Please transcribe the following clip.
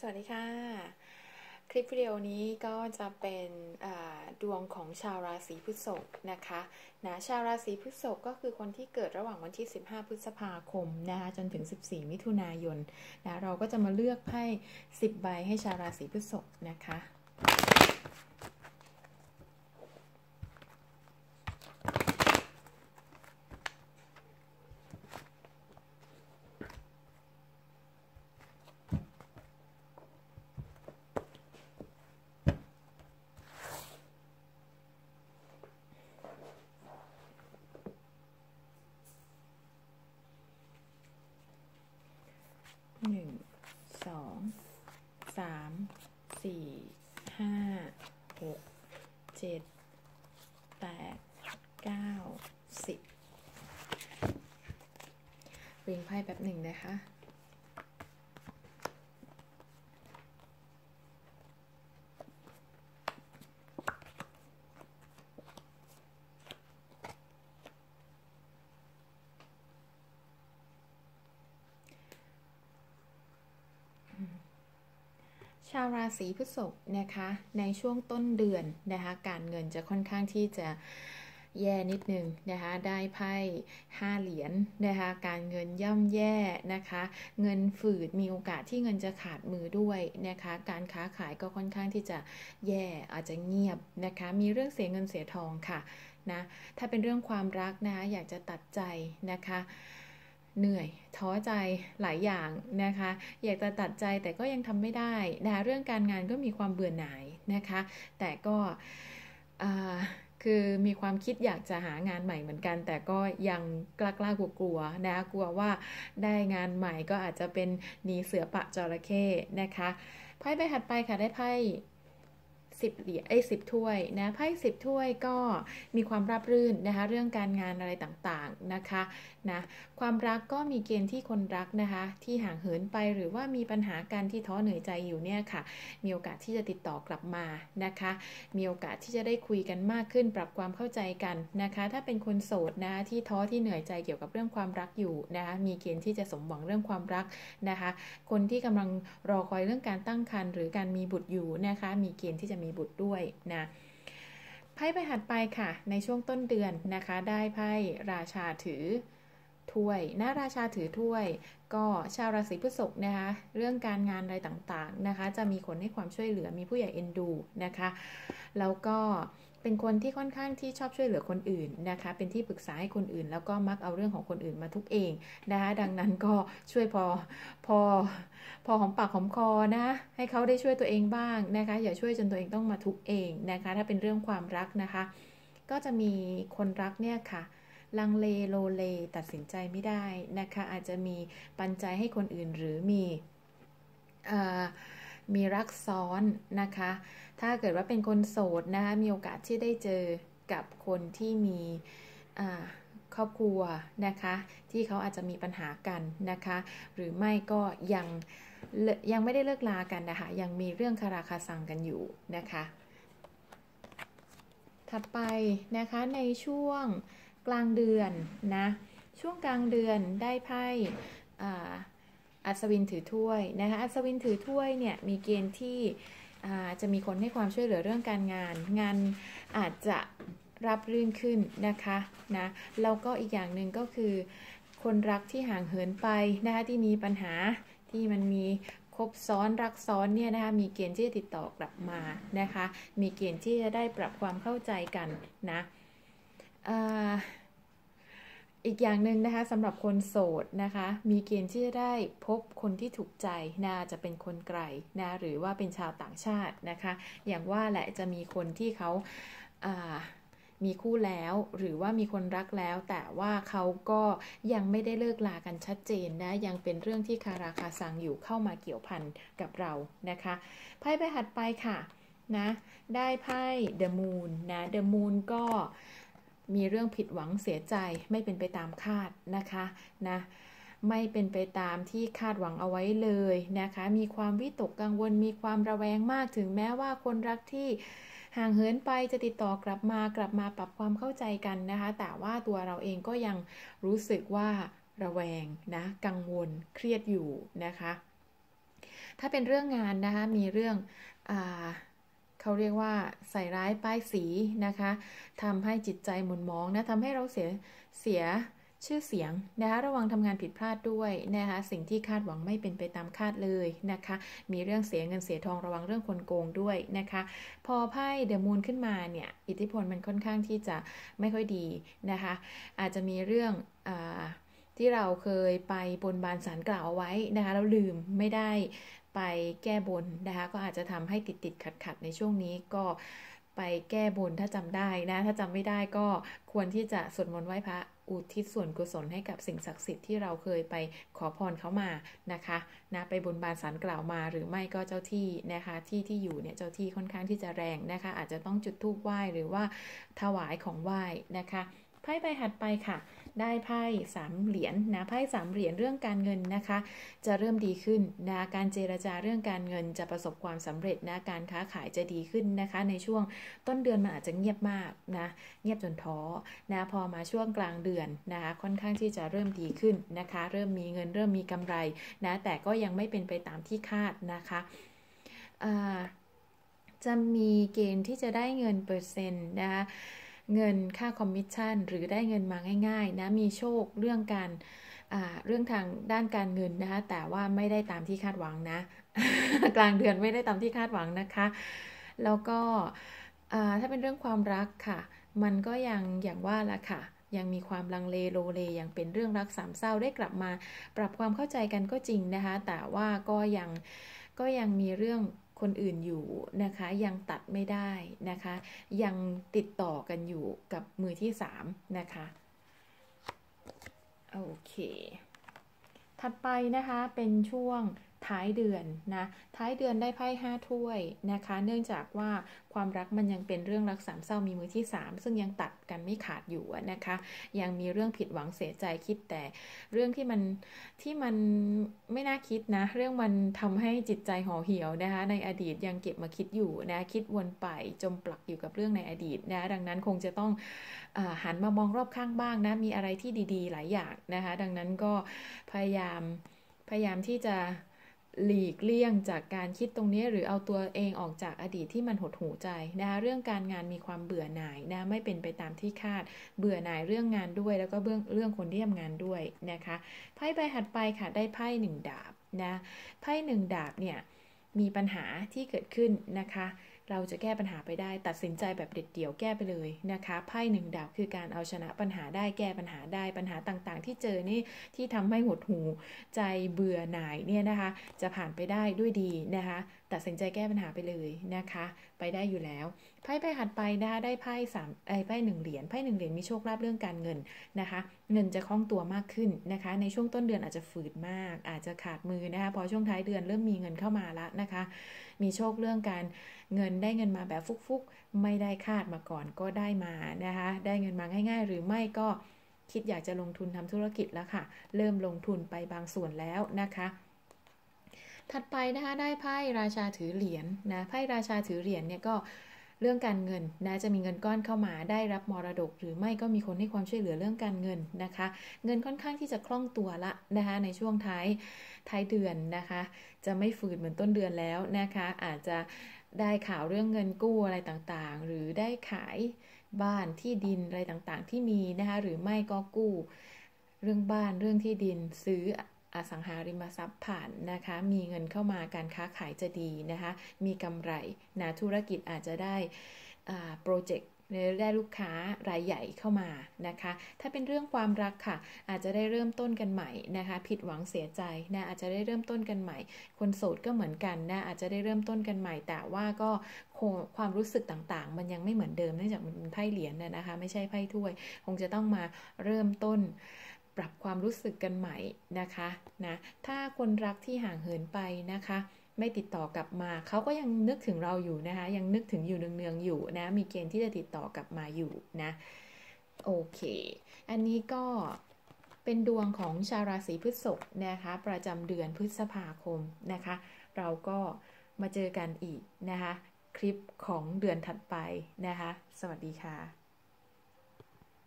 สวัสดีค่ะ คลิปวิดีโอนี้ก็จะเป็นดวงของชาวราศีพฤษภนะคะนะชาวราศีพฤษภก็คือคนที่เกิดระหว่างวันที่ 15 พฤษภาคมนะคะจนถึง 14 มิถุนายนนะเราก็จะมาเลือกไพ่ 10 ใบให้ชาวราศีพฤษภนะคะหนึ่ง สอง สาม สี่ ห้า หก เจ็ดแปดเก้าสิบเรียงไพ่แบบหนึ่งนะคะ ชาวราศีพฤษภนะคะ ในช่วงต้นเดือนนะคะ การเงินจะค่อนข้างที่จะแย่นิดนึงนะคะ ได้ไพ่ห้าเหรียญนะคะ การเงินย่ำแย่นะคะ เงินฝืดมีโอกาสที่เงินจะขาดมือด้วยนะคะ การค้าขายก็ค่อนข้างที่จะแย่อาจจะเงียบนะคะ มีเรื่องเสียเงินเสียทองค่ะนะ ถ้าเป็นเรื่องความรักนะคะ อยากจะตัดใจนะคะ เหนื่อย ท้อใจหลายอย่างนะคะ อยากจะตัดใจแต่ก็ยังทำไม่ได้นะเรื่องการงานก็มีความเบื่อหน่ายนะคะ แต่ก็คือมีความคิดอยากจะหางานใหม่เหมือนกัน แต่ก็ยังกล้ากล้ากลัวกลัวนะกลัวว่าได้งานใหม่ก็อาจจะเป็นหนีเสือปะจระเข้นะคะไพ่ใบถัดไปค่ะได้ไพ่ สิบเหรียญไอ้สิบถ้วยนะไพ่สิบถ้วยก็มีความราบรื่นนะคะเรื่องการงานอะไรต่างๆนะคะนะความรักก็มีเกณฑ์ที่คนรักนะคะที่ห่างเหินไปหรือว่ามีปัญหาการที่ท้อเหนื่อยใจอยู่เนี่ยค่ะ มีโอกาสที่จะติดต่อกลับมานะคะ มีโอกาสที่จะได้คุยกันมากขึ้น ปรับความเข้าใจกันนะคะ ถ้าเป็นคนโสดนะที่ท้อที่เหนื่อยใจเกี่ยวกับเรื่องความรักอยู่นะคะมีเกณฑ์ที่จะสมหวังเรื่องความรักนะคะ คนที่กำลังรอคอยเรื่องการตั้งครรภ์หรือการมีบุตรอยู่นะคะ มีเกณฑ์ที่จะมีบุตรด้วยนะไพ่ใบหัดไปค่ะ ในช่วงต้นเดือนนะคะ ได้ไพ่ราชาถือ ถ้วยหน้าราชาถือถ้วย ก็ชาวราศีพฤษภนะคะ เรื่องการงานอะไรต่างๆนะคะ จะมีคนให้ความช่วยเหลือมีผู้ใหญ่เอ็นดูนะคะ แล้วก็เป็นคนที่ค่อนข้างที่ชอบช่วยเหลือคนอื่นนะคะ เป็นที่ปรึกษาให้คนอื่น แล้วก็มักเอาเรื่องของคนอื่นมาทุกเองนะคะ ดังนั้นก็ช่วยพอพอพอหอมปากหอมคอนะ ให้เขาได้ช่วยตัวเองบ้างนะคะ อย่าช่วยจนตัวเองต้องมาทุกเองนะคะ ถ้าเป็นเรื่องความรักนะคะ ก็จะมีคนรักเนี่ยค่ะ ลังเลโลเลตัดสินใจไม่ได้นะคะ อาจจะมีปันใจให้คนอื่นหรือมีมีรักซ้อนนะคะ ถ้าเกิดว่าเป็นคนโสดนะคะมีโอกาสที่ได้เจอกับคนที่มีครอบครัวนะคะ ที่เขาอาจจะมีปัญหากันนะคะ หรือไม่ก็ยังยังไม่ได้เลิกลากันนะคะ ยังมีเรื่องคาราคาซังกันอยู่นะคะ ถัดไปนะคะในช่วง กลางเดือนนะ ช่วงกลางเดือนได้ไพ่อัศวินถือถ้วยนะคะอัศวินถือถ้วยเนี่ยมีเกณฑ์ที่จะมีคนให้ความช่วยเหลือเรื่องการงาน งานอาจจะรับรื่นขึ้นนะคะนะแล้วก็อีกอย่างหนึ่งก็คือ คนรักที่ห่างเหินไปนะคะที่มีปัญหาที่มันมีคบซ้อนรักซ้อนเนี่ยนะคะมีเกณฑ์ที่จะติดต่อกลับมานะคะ มีเกณฑ์ที่จะได้ปรับความเข้าใจกันนะ อีกอย่างหนึ่งนะคะสำหรับคนโสดนะคะ มีเกณฑ์ที่จะได้พบคนที่ถูกใจนะจะเป็นคนไกลนะหรือว่าเป็นชาวต่างชาตินะคะ อย่างว่าแหละจะมีคนที่เขาามีคู่แล้วหรือว่ามีคนรักแล้ว แต่ว่าเขาก็ยังไม่ได้เลิกลากันชัดเจนนะยังเป็นเรื่องที่คาราคาซังอยู่เข้ามาเกี่ยวพันกับเรานะคะไพ่ใบหัดไปค่ะนะได้ไพ่เดอะมูนนะเดอะมูนก็ มีเรื่องผิดหวังเสียใจไม่เป็นไปตามคาดนะคะนะไม่เป็นไปตามที่คาดหวังเอาไว้เลยนะคะ มีความวิตกกังวล มีความระแวงมากถึงแม้ว่าคนรักที่ห่างเหินไปจะติดต่อกลับมากลับมาปรับความเข้าใจกันนะคะ แต่ว่าตัวเราเองก็ยังรู้สึกว่าระแวงนะกังวลเครียดอยู่นะคะ ถ้าเป็นเรื่องงานนะคะมีเรื่องอ เขาเรียกว่าใส่ร้ายป้ายสีนะคะทำให้จิตใจหมุนมองนะทำให้เราเสียเสียชื่อเสียงนะคะระวังทำงานผิดพลาดด้วยนะคะสิ่งที่คาดหวังไม่เป็นไปตามคาดเลยนะคะ มีเรื่องเสียเงินเสียทองระวังเรื่องคนโกงด้วยนะคะ พอไพ่เดอะมูนขึ้นมาเนี่ยอิทธิพลมันค่อนข้างที่จะไม่ค่อยดีนะคะ อาจจะมีเรื่องอที่เราเคยไปบนบานสารกล่าวเอาไว้นะคะแล้วลืมไม่ได้ ไปแก้บนนะคะ ก็อาจจะทำให้ติดติดขัดขัดในช่วงนี้ก็ไปแก้บนถ้าจำได้นะ ถ้าจำไม่ได้ก็ควรที่จะสวดมนต์ไหว้พระอุทิศส่วนกุศลให้กับสิ่งศักดิ์สิทธิ์ที่เราเคยไปขอพรเขามานะคะนะไปบนบานสารกล่าวมาหรือไม่ก็เจ้าที่นะคะ ที่ที่อยู่เนี่ยเจ้าที่ค่อนข้างที่จะแรงนะคะ อาจจะต้องจุดธูปไหว้หรือว่าถวายของไหว้นะคะ พ่ใบหัดไปค่ะ ได้ไพ่สามเหรียญนนะไพ่สามเหรียญเรื่องการเงินนะคะ จะเริ่มดีขึ้นนะการเจรจาเรื่องการเงินจะประสบความสำเร็จนะการค้าขายจะดีขึ้นนะคะ ในช่วงต้นเดือนมันอาจจะเงียบมากนะเงียบจนท้อนะพอมาช่วงกลางเดือนนะคะค่อนข้างที่จะเริ่มดีขึ้นนะคะ เริ่มมีเงินเริ่มมีกำไรนะแต่ก็ยังไม่เป็นไปตามที่คาดนะคะจะมีเกณฑ์ที่จะได้เงินเปอร์เซ็นต์นะคะ เงินค่าคอมมิชชั่นหรือได้เงินมาง่ายๆนะมีโชคเรื่องการเรื่องทางด้านการเงินนะคะแต่ว่าไม่ได้ตามที่คาดหวังนะ กลางเดือนไม่ได้ตามที่คาดหวังนะคะ แล้วก็ถ้าเป็นเรื่องความรักค่ะ มันก็ยังอย่างว่าละค่ะ ยังมีความลังเลโลเลยังเป็นเรื่องรักสามเศร้าได้กลับมา ปรับความเข้าใจกันก็จริงนะคะ แต่ว่าก็ยังก็ยังมีเรื่อง คนอื่นอยู่นะคะ ยังตัดไม่ได้นะคะ ยังติดต่อกันอยู่กับมือที่3นะคะโอเค ถัดไปนะคะเป็นช่วง ท้ายเดือนนะท้ายเดือนได้ไพ่ห้าถ้วยนะคะ เนื่องจากว่าความรักมันยังเป็นเรื่องรักสามเศร้ามีมือที่ 3 ซึ่งยังตัดกันไม่ขาดอยู่นะคะ ยังมีเรื่องผิดหวังเสียใจคิดแต่เรื่องที่มันที่มันไม่น่าคิดนะ เรื่องมันทำให้จิตใจห่อเหี่ยวนะคะ ในอดีตยังเก็บมาคิดอยู่นะคิดวนไปจมปลักอยู่กับเรื่องในอดีตนะดังนั้นคงจะต้องอหันมามองรอบข้างบ้างนะมีอะไรที่ดี ๆ หลายอย่างนะคะ ดังนั้นก็พยายามพยายามที่จะ หลีกเลี่ยงจากการคิดตรงนี้หรือเอาตัวเองออกจากอดีตที่มันหดหูใจนะคะเรื่องการงานมีความเบื่อหน่ายนะไม่เป็นไปตามที่คาดเบื่อหน่ายเรื่องงานด้วย แล้วก็เรื่องเรื่องคนที่ทำงานด้วยนะคะไพ่ใบถัดไปค่ะได้ไพ่หนึ่งดาบนะไพ่หนึ่งดาบเนี่ยมีปัญหาที่เกิดขึ้นนะคะ เราจะแก้ปัญหาไปได้ ตัดสินใจแบบเด็ดเดี่ยวแก้ไปเลยนะคะไพ่หนึ่งดาบคือการเอาชนะปัญหาได้แก้ปัญหาได้ปัญหาต่างๆ ที่เจอนี่ที่ทำให้หดหูใจเบื่อหน่ายเนี่ยนะคะ จะผ่านไปได้ด้วยดีนะคะ ตัดสินใจแก้ปัญหาไปเลยนะคะ ไปได้อยู่แล้ว ไพ่ไปหัดไปนะคะได้ไพ่สามไอ้ไพ่หนึ่งเหรียญไพ่หนึ่งเหรียญมีโชคลาภเรื่องการเงินนะคะ เงินจะคล่องตัวมากขึ้นนะคะ ในช่วงต้นเดือนอาจจะฝืดมาก อาจจะขาดมือนะคะพอช่วงท้ายเดือนเริ่มมีเงินเข้ามาแล้วนะคะ มีโชคเรื่องการเงินได้เงินมาแบบฟุกๆ ไม่ได้คาดมาก่อนก็ได้มานะคะ ได้เงินมาง่าย ๆ หรือไม่ก็คิดอยากจะลงทุนทำธุรกิจแล้วค่ะ เริ่มลงทุนไปบางส่วนแล้วนะคะ ถัดไปนะคะได้ไพ่ราชาถือเหรียญนนะไพ่ราชาถือเหรียญเนี่ยก็เรื่องการเงินนะจะมีเงินก้อนเข้ามาได้รับมรดก หรือไม่ก็มีคนให้ความช่วยเหลือเรื่องการเงินนะคะ เงินค่อนข้างที่จะคล่องตัวละนะคะในช่วงท้ายท้ายเดือนนะคะ จะไม่ฝืดเหมือนต้นเดือนแล้วนะคะ อาจจะได้ข่าวเรื่องเงินกู้อะไรต่างๆ หรือได้ขายบ้านที่ดินอะไรต่างๆ ที่มีนะคะหรือไม่ก็กู้ เรื่องบ้านเรื่องที่ดินซื้อ อสังหาริมทรัพย์ผ่านนะคะ มีเงินเข้ามาการค้าขายจะดีนะคะ มีกำไรนะธุรกิจอาจจะได้โปรเจกต์ได้ลูกค้ารายใหญ่เข้ามานะคะ ถ้าเป็นเรื่องความรักค่ะ อาจจะได้เริ่มต้นกันใหม่นะคะ ผิดหวังเสียใจนะอาจจะได้เริ่มต้นกันใหม่ คนโสดก็เหมือนกันนะอาจจะได้เริ่มต้นกันใหม่ แต่ว่าก็ความรู้สึกต่างๆ มันยังไม่เหมือนเดิมเนื่องจากมันเป็นไพ่เหรียญนะคะ ไม่ใช่ไพ่ถ้วย คงจะต้องมาเริ่มต้น ปรับความรู้สึกกันใหม่นะคะนะถ้าคนรักที่ห่างเหินไปนะคะ ไม่ติดต่อกลับมาเขาก็ยังนึกถึงเราอยู่นะคะ ยังนึกถึงอยู่เนืองๆอยู่นะ มีเกณฑ์ที่จะติดต่อกลับมาอยู่นะโอเค อันนี้ก็เป็นดวงของชาวราศีพฤษภนะคะ ประจำเดือนพฤษภาคมนะคะ เราก็มาเจอกันอีกนะคะ คลิปของเดือนถัดไปนะคะ สวัสดีค่ะ